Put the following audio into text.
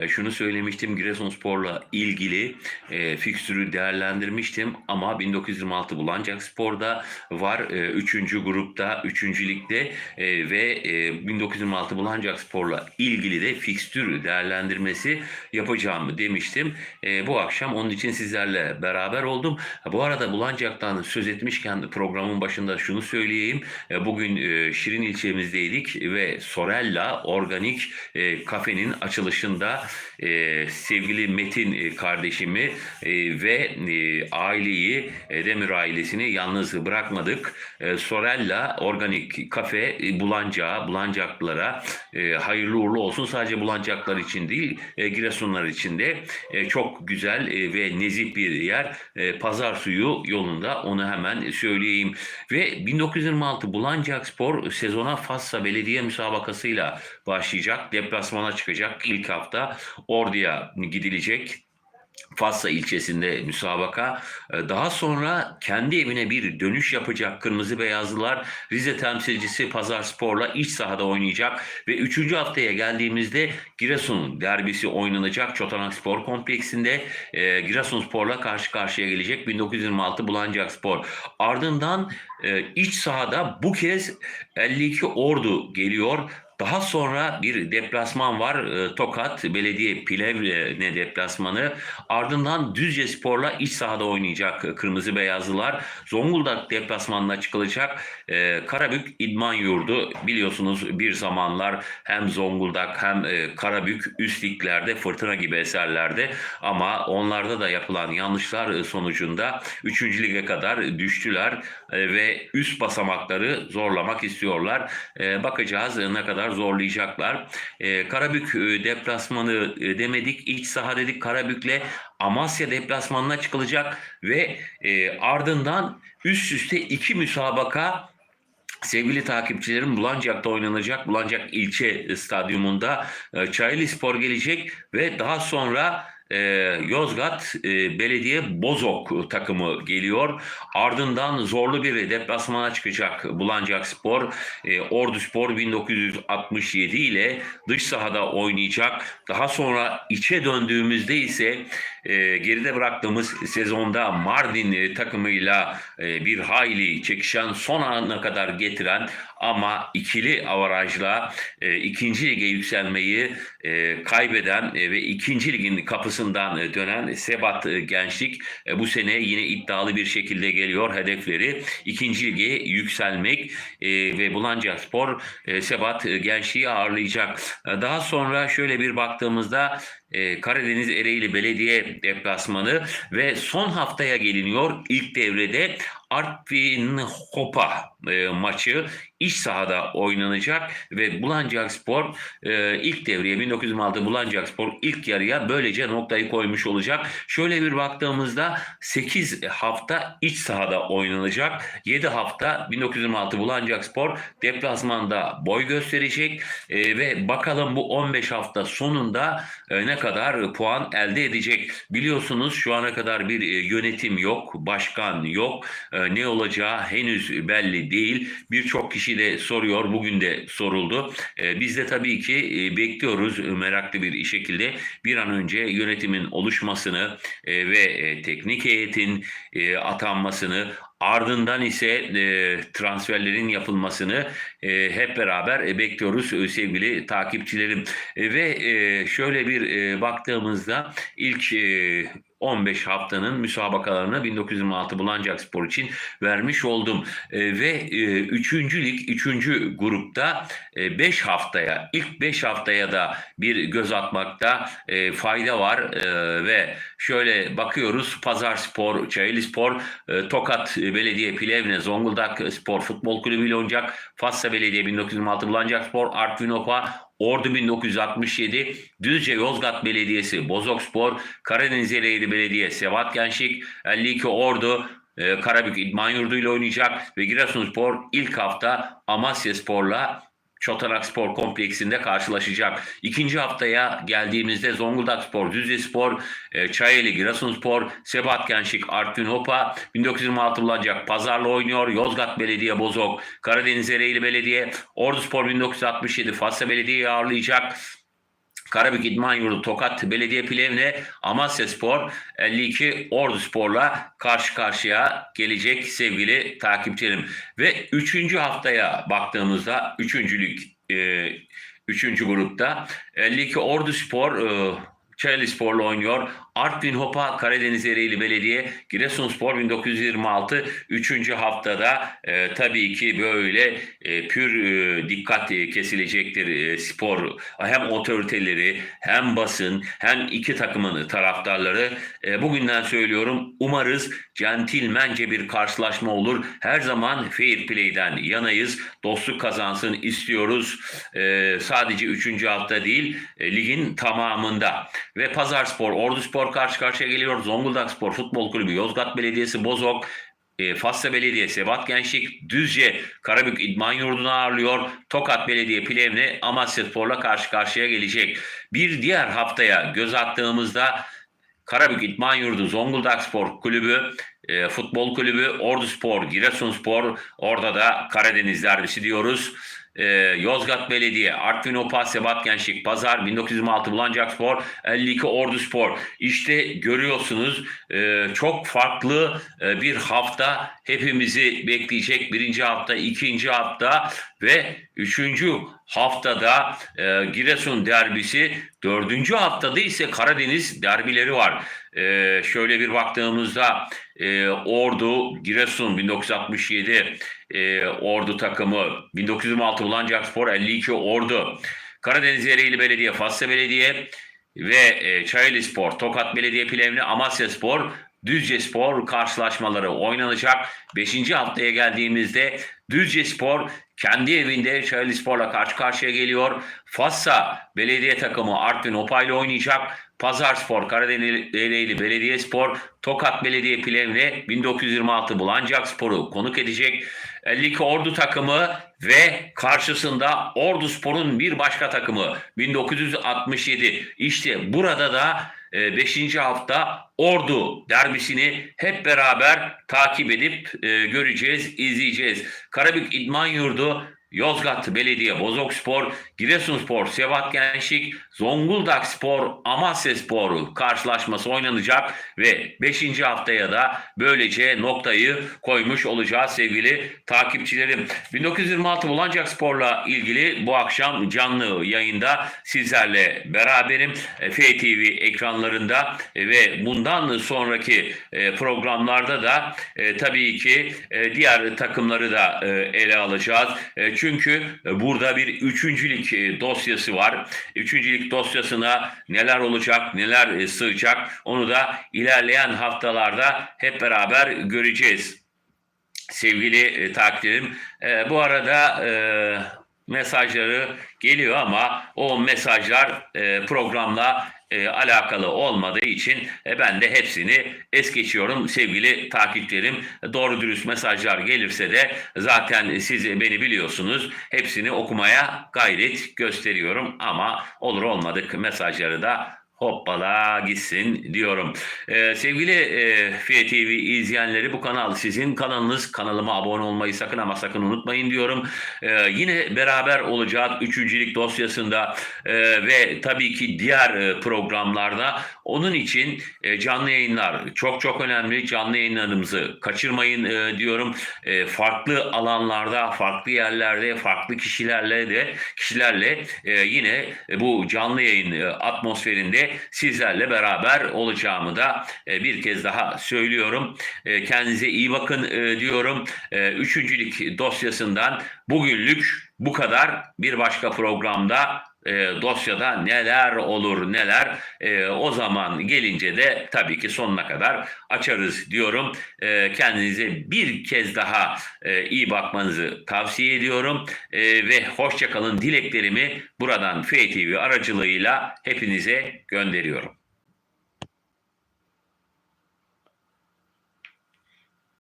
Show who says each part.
Speaker 1: E, Şunu söylemiştim Giresunspor'la ilgili e, fikstürü değerlendirmiştim ama 1926 Bulancak Spor'da var 3. grupta 3. ligde e, ve e, 1926 Bulancak Spor'la ilgili de fikstür değerlendirmesi yapacağım demiştim. E, bu akşam onun için sizlerle beraber oldum. Bu arada Bulancak'tan söz etmişken programın başında şunu söyleyeyim. E, bugün e, Şirin ilçemizdeydik ve Sorella Organik e, kafenin açılışında e, sevgili Metin e, kardeşimi e, ve e, aileyi Demir ailesini yalnız bırakmadık. E, Sorella Organik Kafe e, Bulancağa, Bulancaklılara e, hayırlı uğurlu olsun. Sadece Bulancaklar için değil, e, Giresunlar için de e, çok güzel e, ve nezih bir yer. E, pazar suyu yolunda onu hemen söyleyeyim. Ve 1926 Bulancak Spor sezona Fassa Belediye müsabakasıyla başlayacak. Deplasmana çıkacak ilk hafta. Ordu'ya gidilecek. Fassa ilçesinde müsabaka. Ee, Daha sonra kendi evine bir dönüş yapacak Kırmızı Beyazlılar. Rize temsilcisi Pazar Spor'la iç sahada oynayacak. Ve 3. haftaya geldiğimizde Giresun derbisi oynanacak. Çotanak Spor Kompleksinde e, Giresun Spor'la karşı karşıya gelecek. 1926 Bulancak Spor. Ardından e, iç sahada bu kez 52 Ordu geliyor. Daha sonra bir deplasman var. e, Tokat Belediye Plevne deplasmanı. Ardından Düzce Spor'la iç sahada oynayacak Kırmızı Beyazlılar. Zonguldak deplasmanına çıkılacak. E, Karabük İdman Yurdu biliyorsunuz bir zamanlar hem Zonguldak hem e, Karabük üst liglerde fırtına gibi eserlerde ama onlarda da yapılan yanlışlar e, sonucunda 3. lige kadar düştüler e, ve üst basamakları zorlamak istiyorlar. E, bakacağız e, ne kadar zorlayacaklar. E, Karabük deplasmanı e, demedik. İç saha dedik Karabük'le Amasya deplasmanına çıkılacak ve e, ardından üst üste iki müsabaka Sevgili takipçilerim Bulancak'ta oynanacak. Bulancak ilçe stadyumunda e, Çayeli Spor gelecek ve daha sonra e, Yozgat e, Belediye Bozok takımı geliyor. Ardından zorlu bir deplasmana çıkacak Bulancak Spor. E, Ordu Spor 1967 ile dış sahada oynayacak. Daha sonra içe döndüğümüzde ise e, geride bıraktığımız sezonda Mardin takımıyla e, bir hayli çekişen son ana kadar getiren ama ikili avarajla e, ikinci lige yükselmeyi e, kaybeden e, ve ikinci ligin kapısından e, dönen Sebat e, Gençlik e, bu sene yine iddialı bir şekilde geliyor. Hedefleri ikinci lige yükselmek e, ve Bulancak Spor e, Sebat e, Gençliği ağırlayacak. E, daha sonra şöyle bir baktığımızda e, Karadeniz Ereğli Belediye deplasmanı ve son haftaya geliniyor. İlk devrede Artvin Hopa e, maçı iç sahada oynanacak ve Bulancak Spor e, ilk devreye 1906 Bulancak Spor ilk yarıya böylece noktayı koymuş olacak. Şöyle bir baktığımızda 8 hafta iç sahada oynanacak. 7 hafta 1926 Bulancak Spor deplasmanda boy gösterecek e, ve bakalım bu 15 hafta sonunda e, ne kadar puan elde edecek. Biliyorsunuz şu ana kadar bir e, yönetim yok, başkan yok. E, ne olacağı henüz belli değil. Birçok kişi de soruyor, bugün de soruldu. E, biz de tabii ki e, bekliyoruz e, meraklı bir şekilde bir an önce yönetimin oluşmasını e, ve e, teknik heyetin e, atanmasını Ardından ise e, transferlerin yapılmasını e, hep beraber e, bekliyoruz e, sevgili takipçilerim. E, ve e, şöyle bir e, baktığımızda ilk e, 15 haftanın müsabakalarını 1926 Bulancak Spor için vermiş oldum. E, ve e, 3. lig 3. grupta 5 haftaya ilk 5 haftaya da bir göz atmakta e, fayda var E, ve şöyle bakıyoruz Pazar Spor, Çayeli Spor, e, Tokat Belediye Plevne, Zonguldak Spor Futbol Kulübü ile oynayacak. Fassa Belediye 1926 Bulancak Spor, Artvin Ordu 1967, Düzce Yozgat Belediyesi, Bozok Spor, Karadeniz Ereğli Belediye, Sevat Gençlik, 52 Ordu, e, Karabük İdman Yurdu ile oynayacak ve Giresunspor ilk hafta Amasya Spor'la Çotanak Spor Kompleksinde karşılaşacak. İkinci haftaya geldiğimizde Zonguldak Spor, Düzce Spor, e, Çayeli, Giresunspor, Sebat Gençlik, Artvin Hopa 1926 bulacak. Pazarlı oynuyor. Yozgat Belediye Bozok, Karadeniz Ereğli Belediye, Ordu Spor 1967 Fatsa Belediye'yi ağırlayacak. Karabük İdman Yurdu Tokat Belediye Plevne Amasya Spor 52 Ordu Spor'la karşı karşıya gelecek sevgili takipçilerim. Ve 3. haftaya baktığımızda 3. lig e, 3. grupta 52 Ordu Spor e, Çayeli Spor'la oynuyor. Artvin Hopa Karadeniz Ereğli Belediye Giresunspor 1926 3. haftada e, tabii ki böyle e, pür e, dikkat kesilecektir e, spor hem otoriteleri hem basın hem iki takımın taraftarları e, bugünden söylüyorum umarız centilmence bir karşılaşma olur. Her zaman fair play'den yanayız. Dostluk kazansın istiyoruz. E, sadece 3. hafta değil e, ligin tamamında. Ve Pazarspor, Orduspor karşı karşıya geliyor. Zonguldak Spor Futbol Kulübü, Yozgat Belediyesi, Bozok, e, Fasla Belediye, Sebat Gençlik, Düzce, Karabük İdman Yurdu'nu ağırlıyor. Tokat Belediye Plevne, Amasya Spor'la karşı karşıya gelecek. Bir diğer haftaya göz attığımızda Karabük İdman Yurdu, Zonguldak Spor Kulübü, e, Futbol Kulübü, Ordu Spor, Giresun Spor, orada da Karadeniz derbisi diyoruz. E, Yozgat Belediye, Artvin Opa, Sebat Gençlik, Pazar, 1926 Bulancak Spor, 52 Ordu Spor. İşte görüyorsunuz e, çok farklı e, bir hafta hepimizi bekleyecek. Birinci hafta, ikinci hafta ve üçüncü haftada e, Giresun derbisi, dördüncü haftada ise Karadeniz derbileri var. E, şöyle bir baktığımızda e, Ordu, Giresun 1967, e, Ordu takımı 1926 Bulancak Spor 52 Ordu, Karadeniz Ereğli Belediye, Fasla Belediye ve e, Çayeli Spor, Tokat Belediye Plevne, Amasya Spor, Düzce Spor karşılaşmaları oynanacak. Beşinci haftaya geldiğimizde Düzce Spor kendi evinde Çayeli Spor'la karşı karşıya geliyor. Fassa belediye takımı Artvin Opay'la oynayacak. Pazar Spor, Karadeniz Ereğli Belediye Spor, Tokat Belediye Plevne 1926 Bulancak Spor'u konuk edecek. 52 Ordu takımı ve karşısında Ordu Spor'un bir başka takımı 1967. İşte burada da 5. hafta Ordu derbisini hep beraber takip edip e, göreceğiz, izleyeceğiz. Karabük İdman Yurdu Yozgat Belediye Bozok Spor, Giresunspor, Sebat Gençlik, Zonguldak Spor, Amasya Spor karşılaşması oynanacak ve 5. haftaya da böylece noktayı koymuş olacağız sevgili takipçilerim. 1926 Bulancak Spor'la ilgili bu akşam canlı yayında sizlerle beraberim. E, FTV ekranlarında e, ve bundan sonraki e, programlarda da tabii ki diğer takımları da ele alacağız. Çünkü burada bir üçüncülük dosyası var. Üçüncülük dosyasına neler olacak, neler sığacak onu da ilerleyen haftalarda hep beraber göreceğiz. Sevgili takipçilerim, bu arada mesajları geliyor ama o mesajlar programla e, alakalı olmadığı için e, ben de hepsini es geçiyorum sevgili takipçilerim. Doğru dürüst mesajlar gelirse de zaten siz beni biliyorsunuz. Hepsini okumaya gayret gösteriyorum ama olur olmadık mesajları da hoppala gitsin diyorum. Ee, sevgili e, Fiye TV izleyenleri bu kanal sizin kanalınız. Kanalıma abone olmayı sakın ama sakın unutmayın diyorum. Ee, yine beraber olacağız üçüncülük dosyasında e, ve tabii ki diğer e, programlarda. Onun için e, canlı yayınlar çok çok önemli. Canlı yayınlarımızı kaçırmayın e, diyorum. E, farklı alanlarda, farklı yerlerde, farklı kişilerle de kişilerle e, yine bu canlı yayın e, atmosferinde sizlerle beraber olacağımı da e, bir kez daha söylüyorum. E, kendinize iyi bakın e, diyorum. Üçüncülük dosyasından bugünlük bu kadar. Bir başka programda e, dosyada neler olur neler e, o zaman gelince de tabii ki sonuna kadar açarız diyorum. E, kendinize bir kez daha e, iyi bakmanızı tavsiye ediyorum e, ve hoşçakalın dileklerimi buradan FTV aracılığıyla hepinize gönderiyorum.